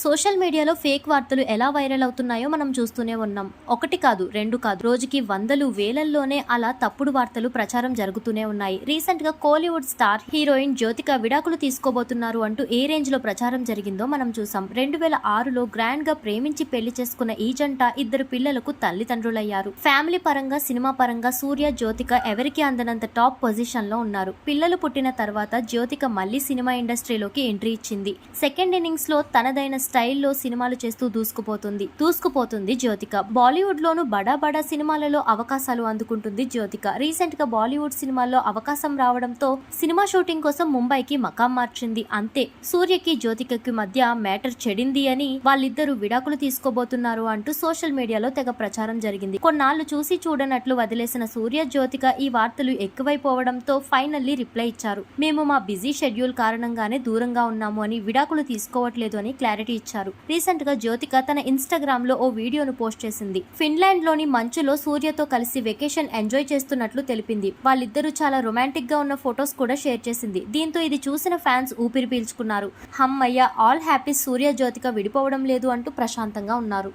Social మీడియాలో fake వార్తలు ఎలా వైరల్ అవుతున్నాయో మనం చూస్తూనే ఉన్నాం. ఒకటి కాదు రెండు కాదు. రోజుకి వందలు వేలల్లోనే అలా తప్పుడు వార్తలు ప్రచారం జరుగుతూనే ఉన్నాయి. రీసెంట్గా కోలీవుడ్ స్టార్ హీరోయిన్ జ్యోతిక విడాకులు తీసుకోబోతున్నారు అంటూ ఏ రేంజ్లో ప్రచారం జరిగిందో మనం చూసాం. రెండు వేల ఆరులో గ్రాండ్గా ప్రేమించి పెళ్ళి చేసుకున్న ఈ జంట ఇద్దరు పిల్లలకు తల్లిదండ్రులయ్యారు. ఫ్యామిలీ పరంగా సినిమా పరంగా సూర్య జ్యోతిక ఎవరికి అందనంత టాప్ పొజిషన్లో ఉన్నారు. పిల్లలు పుట్టిన తర్వాత జ్యోతిక మళ్ళీ సినిమా ఇండస్ట్రీలోకి ఎంట్రీ ఇచ్చింది. సెకండ్ ఇన్నింగ్స్లో తనదైన స్టైల్లో సినిమాలు చేస్తూ దూసుకుపోతుంది. దూసుకుపోతుంది జ్యోతిక. బాలీవుడ్ లోను బడా బడా సినిమాలలో అవకాశాలు అందుకుంటుంది జ్యోతిక. రీసెంట్గా బాలీవుడ్ సినిమాల్లో అవకాశం రావడంతో సినిమా షూటింగ్ కోసం ముంబైకి మకాం మార్చింది. అంతే. సూర్యకి జ్యోతికకి మధ్య మ్యాటర్ చెడింది అని వాళ్ళిద్దరూ విడాకులు తీసుకోబోతున్నారు అంటూ సోషల్ మీడియాలో తెగ ప్రచారం జరిగింది. కొన్నాళ్ళు చూసి చూడనట్లు వదిలేసిన సూర్య జ్యోతిక ఈ వార్తలు ఎక్కువైపోవడంతో ఫైనల్లీ రిప్లై ఇచ్చారు. మేము మా బిజీ షెడ్యూల్ కారణంగానే దూరంగా ఉన్నాము అని విడాకులు తీసుకోవట్లేదు అని క్లారిటీ ఇచ్చారు. రీసెంట్గా జ్యోతిక తన ఇన్స్టాగ్రామ్లో ఓ వీడియోను పోస్ట్ చేసింది. ఫిన్లాండ్లోని మంచులో సూర్యతో కలిసి వెకేషన్ ఎంజాయ్ చేస్తున్నట్లు తెలిపింది. వాళ్ళిద్దరూ చాలా రొమాంటిక్గా ఉన్న ఫొటోస్ కూడా షేర్ చేసింది. దీంతో ఇది చూసిన ఫ్యాన్స్ ఊపిరి పీల్చుకున్నారు. హమ్మయ్య ఆల్ హ్యాపీ సూర్య జ్యోతిక విడిపోవడం లేదు అంటూ ప్రశాంతంగా ఉన్నారు.